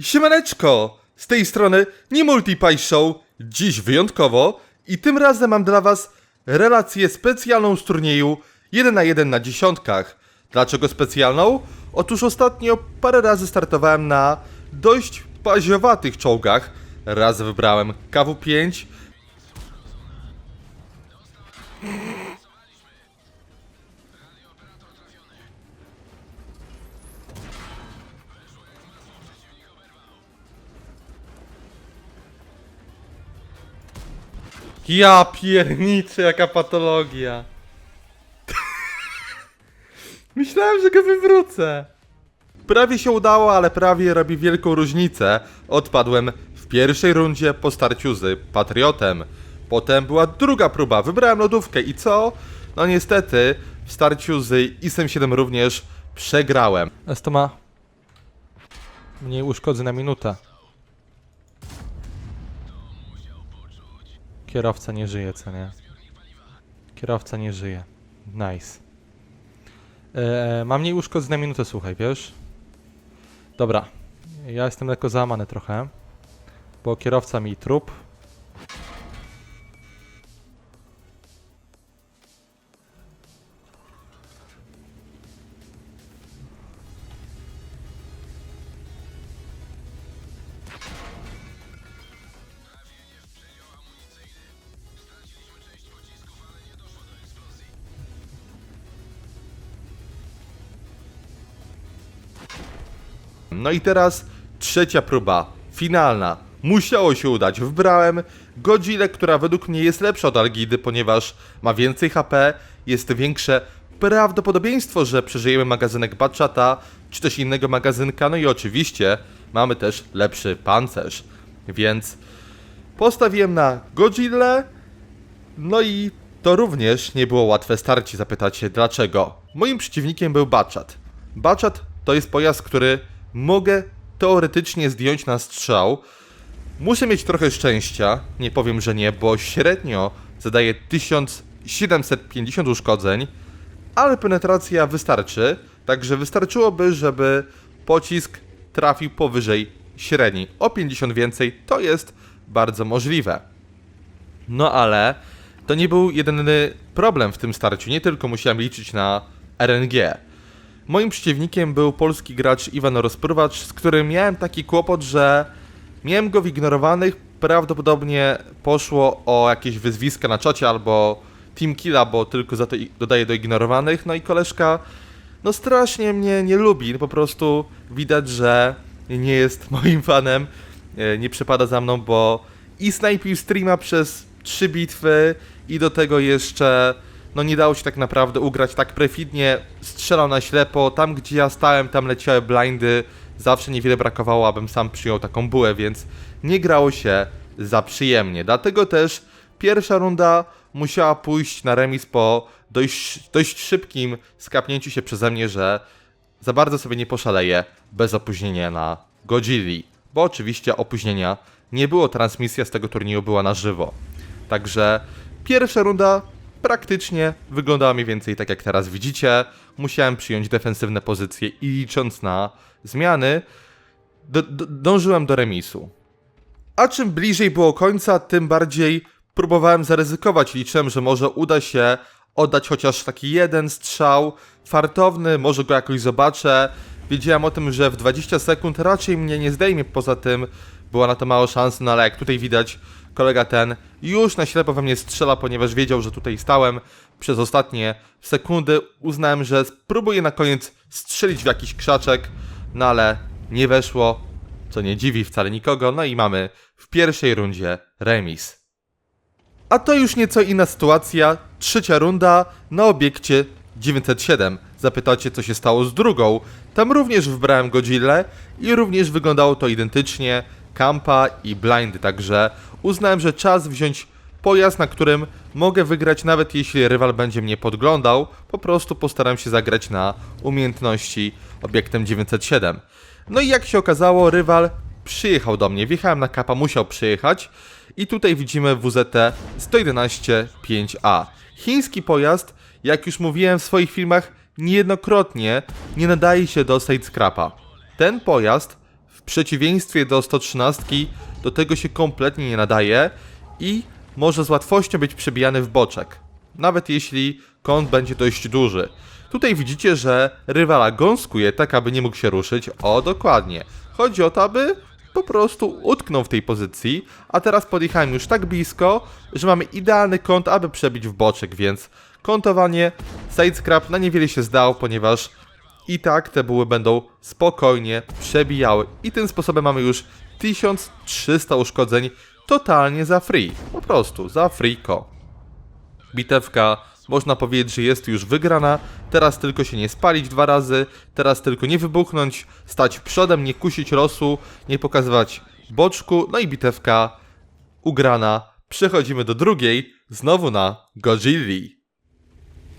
Siemaneczko! Z tej strony nie Multipie Show, dziś wyjątkowo i tym razem mam dla was relację specjalną z turnieju 1 na 1 na dziesiątkach. Dlaczego specjalną? Otóż ostatnio parę razy startowałem na dość paziowatych czołgach. Raz wybrałem KW5, Ja pierniczę, jaka patologia. Myślałem, że go wywrócę. Prawie się udało, ale prawie robi wielką różnicę. Odpadłem w pierwszej rundzie po starciu z Patriotem. Potem była druga próba, wybrałem lodówkę i co? No niestety, w starciu z ISem 7 również przegrałem. To ma mniej uszkodzeń na minutę. Kierowca nie żyje, co nie? Kierowca nie żyje. Nice. Eee, mam mniej uszkodzeń na minutę, słuchaj, wiesz? Dobra. Ja jestem lekko załamany trochę. Bo kierowca mi trup. No i teraz trzecia próba, finalna. Musiało się udać. Wybrałem Godzillę, która według mnie jest lepsza od Algidy, ponieważ ma więcej HP, jest większe prawdopodobieństwo, że przeżyjemy magazynek Batchata, czy też innego magazynka, no i oczywiście mamy też lepszy pancerz. Więc postawiłem na Godzillę, no i to również nie było łatwe starcie, zapytacie dlaczego. Moim przeciwnikiem był Batchat. Batchat to jest pojazd, który mogę teoretycznie zdjąć na strzał. Muszę mieć trochę szczęścia, nie powiem, że nie, bo średnio zadaje 1750 uszkodzeń, ale penetracja wystarczy, także wystarczyłoby, żeby pocisk trafił powyżej średniej. O 50 więcej to jest bardzo możliwe. No ale to nie był jedyny problem w tym starciu. Nie tylko musiałem liczyć na RNG. Moim przeciwnikiem był polski gracz Iwan Rozprywacz, z którym miałem taki kłopot, że miałem go w ignorowanych. Prawdopodobnie poszło o jakieś wyzwiska na czocie albo team killa, bo tylko za to dodaję do ignorowanych. No i koleżka no strasznie mnie nie lubi. No po prostu widać, że nie jest moim fanem, e, nie przepada za mną, bo i snajpił streama przez trzy bitwy i do tego jeszcze no nie dało się tak naprawdę ugrać tak perfidnie, strzelał na ślepo, tam gdzie ja stałem, tam leciały blindy, zawsze niewiele brakowało, abym sam przyjął taką bułę, więc nie grało się za przyjemnie. Dlatego też pierwsza runda musiała pójść na remis po dość, dość szybkim skapnięciu się przeze mnie, że za bardzo sobie nie poszaleję bez opóźnienia na Godzilli, bo oczywiście opóźnienia nie było, transmisja z tego turnieju była na żywo. Także pierwsza runda praktycznie wyglądała mniej więcej tak jak teraz widzicie. Musiałem przyjąć defensywne pozycje i licząc na zmiany, do, do, dążyłem do remisu. A czym bliżej było końca, tym bardziej próbowałem zaryzykować. Liczyłem, że może uda się oddać chociaż taki jeden strzał fartowny, może go jakoś zobaczę. Wiedziałem o tym, że w 20 sekund raczej mnie nie zdejmie, poza tym była na to mało szans, no ale jak tutaj widać, kolega ten już na ślepo we mnie strzela, ponieważ wiedział, że tutaj stałem przez ostatnie sekundy. Uznałem, że spróbuję na koniec strzelić w jakiś krzaczek, no ale nie weszło, co nie dziwi wcale nikogo, no i mamy w pierwszej rundzie remis. A to już nieco inna sytuacja. Trzecia runda na obiekcie 907. Zapytacie, co się stało z drugą. Tam również wybrałem Godzillę i również wyglądało to identycznie. Kampa i blindy, także uznałem, że czas wziąć pojazd, na którym mogę wygrać, nawet jeśli rywal będzie mnie podglądał. Po prostu postaram się zagrać na umiejętności obiektem 907. No i jak się okazało, rywal przyjechał do mnie. Wjechałem na kapa, musiał przyjechać. I tutaj widzimy WZT 111 5A. Chiński pojazd, jak już mówiłem w swoich filmach, niejednokrotnie nie nadaje się do side scrapa. Ten pojazd przeciwieństwie do 113 do tego się kompletnie nie nadaje i może z łatwością być przebijany w boczek. Nawet jeśli kąt będzie dość duży. Tutaj widzicie, że rywala gąskuje tak, aby nie mógł się ruszyć. O, dokładnie. Chodzi o to, aby po prostu utknął w tej pozycji, a teraz podjechałem już tak blisko, że mamy idealny kąt, aby przebić w boczek, więc kątowanie sidescrap na niewiele się zdał, ponieważ i tak te buły będą spokojnie przebijały. I tym sposobem mamy już 1300 uszkodzeń totalnie za free. Po prostu, za freeko. Bitewka, można powiedzieć, że jest już wygrana. Teraz tylko się nie spalić dwa razy, teraz tylko nie wybuchnąć, stać przodem, nie kusić losu, nie pokazywać boczku. No i bitewka ugrana. Przechodzimy do drugiej, znowu na Godzilli.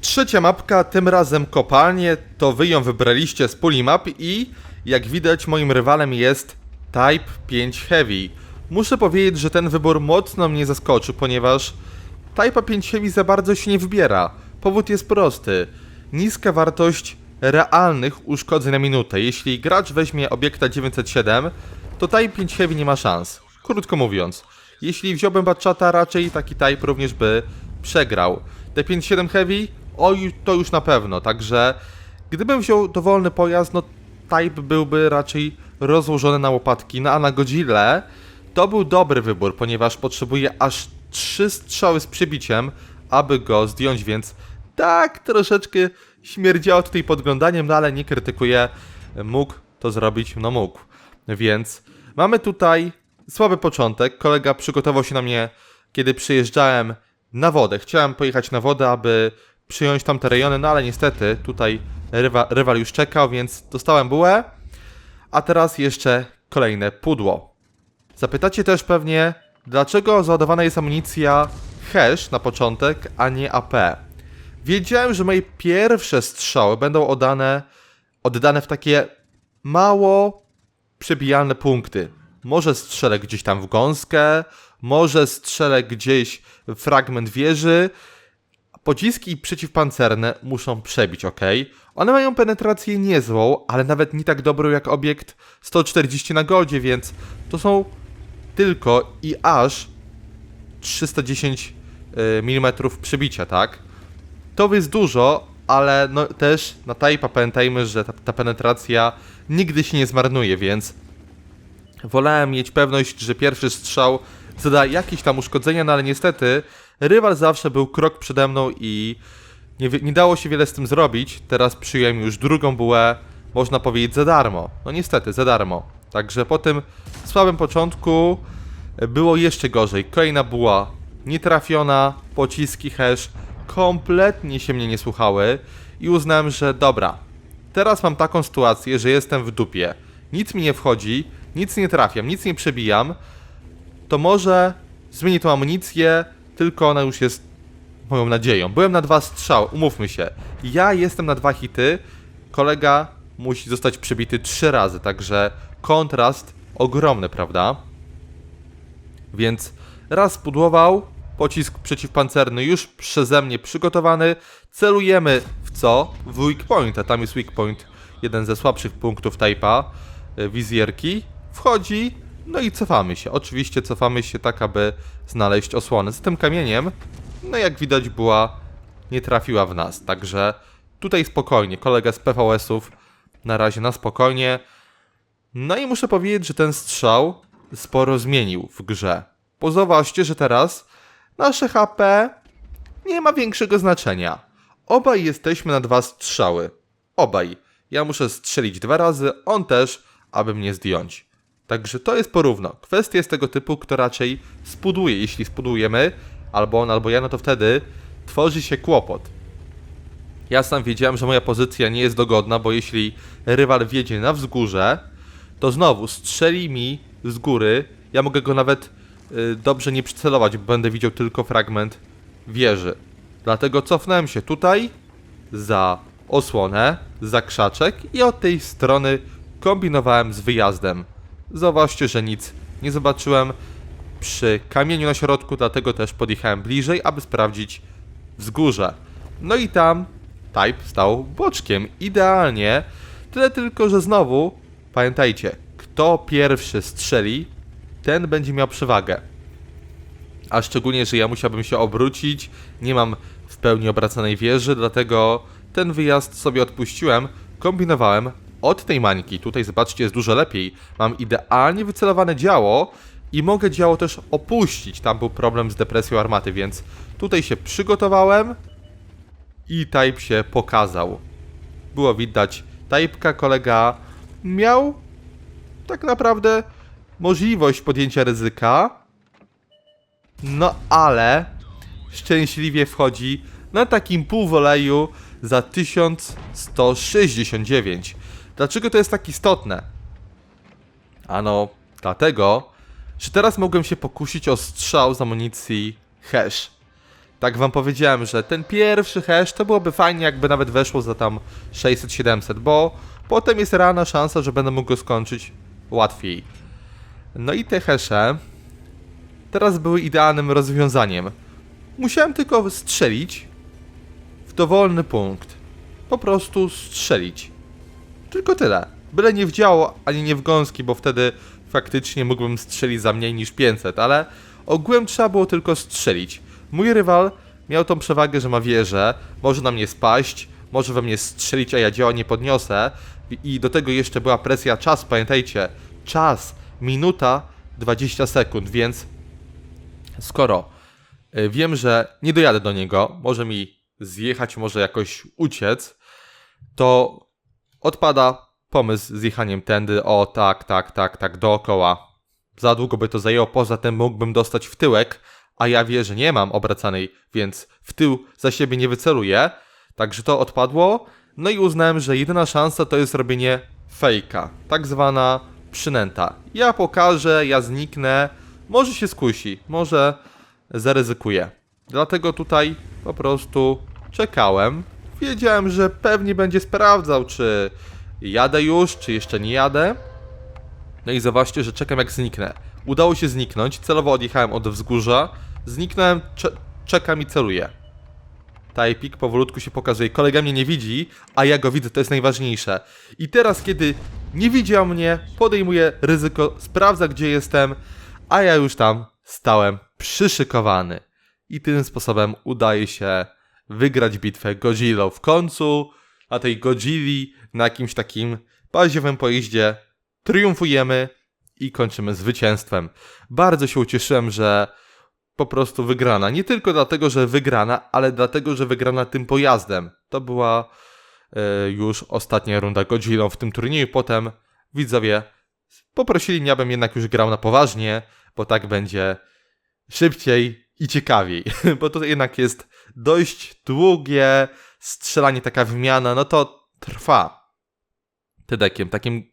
Trzecia mapka, tym razem kopalnie, to wy ją wybraliście z puli map i jak widać moim rywalem jest Type 5 Heavy. Muszę powiedzieć, że ten wybór mocno mnie zaskoczył, ponieważ Type 5 Heavy za bardzo się nie wybiera. Powód jest prosty. Niska wartość realnych uszkodzeń na minutę. Jeśli gracz weźmie obiekta 907, to Type 5 Heavy nie ma szans. Krótko mówiąc. Jeśli wziąłbym Batchata, raczej taki Type również by przegrał. Te 5.7 Heavy, o to już na pewno, także gdybym wziął dowolny pojazd, no Type byłby raczej rozłożony na łopatki, no a na Godzilla to był dobry wybór, ponieważ potrzebuje aż 3 strzały z przybiciem, aby go zdjąć, więc tak troszeczkę śmierdziało tutaj podglądaniem, no ale nie krytykuję, mógł to zrobić, no mógł. Więc mamy tutaj słaby początek, kolega przygotował się na mnie, kiedy przyjeżdżałem na wodę. Chciałem pojechać na wodę, aby przyjąć tamte rejony, no ale niestety tutaj rywa, rywal już czekał, więc dostałem bułę. A teraz jeszcze kolejne pudło. Zapytacie też pewnie, dlaczego załadowana jest amunicja hash na początek, a nie AP. Wiedziałem, że moje pierwsze strzały będą oddane, oddane w takie mało przebijalne punkty. Może strzelę gdzieś tam w gąskę, może strzelę gdzieś w fragment wieży. Pociski przeciwpancerne muszą przebić, ok? One mają penetrację niezłą, ale nawet nie tak dobrą jak obiekt 140 na goldzie, więc to są tylko i aż 310 mm przebicia, tak? To jest dużo, ale no też na Type'a pamiętajmy, że ta, ta penetracja nigdy się nie zmarnuje, więc wolałem mieć pewność, że pierwszy strzał zada jakieś tam uszkodzenia, no ale niestety rywal zawsze był krok przede mną i nie, nie dało się wiele z tym zrobić. Teraz przyjąłem już drugą bułę, można powiedzieć za darmo. No niestety, za darmo. Także po tym słabym początku było jeszcze gorzej. Kolejna buła nietrafiona, pociski hash kompletnie się mnie nie słuchały i uznałem, że dobra, teraz mam taką sytuację, że jestem w dupie. Nic mi nie wchodzi, nic nie trafiam, nic nie przebijam. To może zmienię tą amunicję, tylko ona już jest moją nadzieją. Byłem na dwa strzały, umówmy się. Ja jestem na dwa hity, kolega musi zostać przebity trzy razy, także kontrast ogromny, prawda? Więc raz pudłował, pocisk przeciwpancerny już przeze mnie przygotowany. Celujemy w co? W weak point, a tam jest weak point, jeden ze słabszych punktów Type'a, y, wizjerki. Wchodzi, no i cofamy się. Oczywiście cofamy się tak, aby znaleźć osłonę. Z tym kamieniem, no jak widać, była nie trafiła w nas, także tutaj spokojnie. Kolega z PVS-ów na razie na spokojnie. No i muszę powiedzieć, że ten strzał sporo zmienił w grze. Bo że teraz nasze HP nie ma większego znaczenia. Obaj jesteśmy na dwa strzały. Obaj. Ja muszę strzelić dwa razy, on też, aby mnie zdjąć. Także to jest porówno. Kwestia jest tego typu, kto raczej spuduje. Jeśli spudujemy, albo on, albo ja, no to wtedy tworzy się kłopot. Ja sam wiedziałem, że moja pozycja nie jest dogodna, bo jeśli rywal wjedzie na wzgórze, to znowu strzeli mi z góry. Ja mogę go nawet y, dobrze nie przycelować, bo będę widział tylko fragment wieży. Dlatego cofnąłem się tutaj za osłonę, za krzaczek i od tej strony kombinowałem z wyjazdem. Zauważcie, że nic nie zobaczyłem przy kamieniu na środku, dlatego też podjechałem bliżej, aby sprawdzić wzgórze. No i tam Type stał boczkiem, idealnie. Tyle tylko, że znowu, pamiętajcie, kto pierwszy strzeli, ten będzie miał przewagę. A szczególnie, że ja musiałbym się obrócić, nie mam w pełni obracanej wieży, dlatego ten wyjazd sobie odpuściłem, kombinowałem od tej mańki. Tutaj zobaczcie, jest dużo lepiej. Mam idealnie wycelowane działo i mogę działo też opuścić. Tam był problem z depresją armaty, więc tutaj się przygotowałem i type się pokazał. Było widać, typeka kolega miał tak naprawdę możliwość podjęcia ryzyka, no ale szczęśliwie wchodzi na takim półwoleju za 1169. Dlaczego to jest tak istotne? Ano, dlatego, że teraz mogłem się pokusić o strzał z amunicji hash. Tak wam powiedziałem, że ten pierwszy hash to byłoby fajnie, jakby nawet weszło za tam 600-700, bo potem jest realna szansa, że będę mógł go skończyć łatwiej. No i te hesze teraz były idealnym rozwiązaniem. Musiałem tylko strzelić w dowolny punkt. Po prostu strzelić. Tylko tyle. Byle nie w działo, ani nie w gąski, bo wtedy faktycznie mógłbym strzelić za mniej niż 500, ale ogółem trzeba było tylko strzelić. Mój rywal miał tą przewagę, że ma wieżę, może na mnie spaść, może we mnie strzelić, a ja działa nie podniosę. I- do tego jeszcze była presja czas, pamiętajcie, czas, minuta 20 sekund, więc skoro y, wiem, że nie dojadę do niego, może mi zjechać, może jakoś uciec, to odpada pomysł z jechaniem tędy, o tak, tak, tak, tak, dookoła. Za długo by to zajęło, poza tym mógłbym dostać w tyłek, a ja wie, że nie mam obracanej, więc w tył za siebie nie wyceluję, także to odpadło. No i uznałem, że jedyna szansa to jest robienie fejka, tak zwana przynęta. Ja pokażę, ja zniknę, może się skusi, może zaryzykuję. Dlatego tutaj po prostu czekałem. Wiedziałem, że pewnie będzie sprawdzał, czy jadę już, czy jeszcze nie jadę. No i zobaczcie, że czekam jak zniknę. Udało się zniknąć, celowo odjechałem od wzgórza, zniknąłem, cze czekam i celuję. Tajpik powolutku się pokazuje. Kolega mnie nie widzi, a ja go widzę, to jest najważniejsze. I teraz, kiedy nie widział mnie, podejmuje ryzyko, sprawdza gdzie jestem, a ja już tam stałem przyszykowany. I tym sposobem udaje się wygrać bitwę Godzillą. W końcu na tej Godzilli, na jakimś takim baziowym pojeździe triumfujemy i kończymy zwycięstwem. Bardzo się ucieszyłem, że po prostu wygrana. Nie tylko dlatego, że wygrana, ale dlatego, że wygrana tym pojazdem. To była e, już ostatnia runda Godzillą w tym turnieju. Potem widzowie poprosili mnie, abym jednak już grał na poważnie, bo tak będzie szybciej i ciekawiej. bo to jednak jest dość długie strzelanie, taka wymiana, no to trwa. Tydekiem, takim,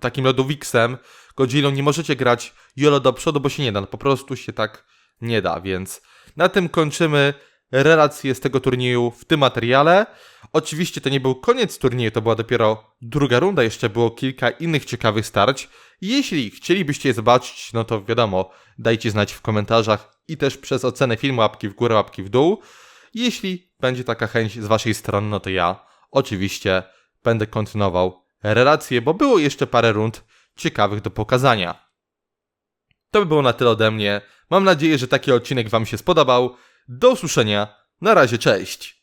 takim lodowiksem, Godzillą nie możecie grać jolo do przodu, bo się nie da, no po prostu się tak nie da, więc na tym kończymy relację z tego turnieju w tym materiale. Oczywiście to nie był koniec turnieju, to była dopiero druga runda, jeszcze było kilka innych ciekawych starć. Jeśli chcielibyście je zobaczyć, no to wiadomo, dajcie znać w komentarzach i też przez ocenę filmu łapki w górę, łapki w dół. Jeśli będzie taka chęć z waszej strony, no to ja oczywiście będę kontynuował relację, bo było jeszcze parę rund ciekawych do pokazania. To by było na tyle ode mnie. Mam nadzieję, że taki odcinek Wam się spodobał. Do usłyszenia. Na razie, cześć.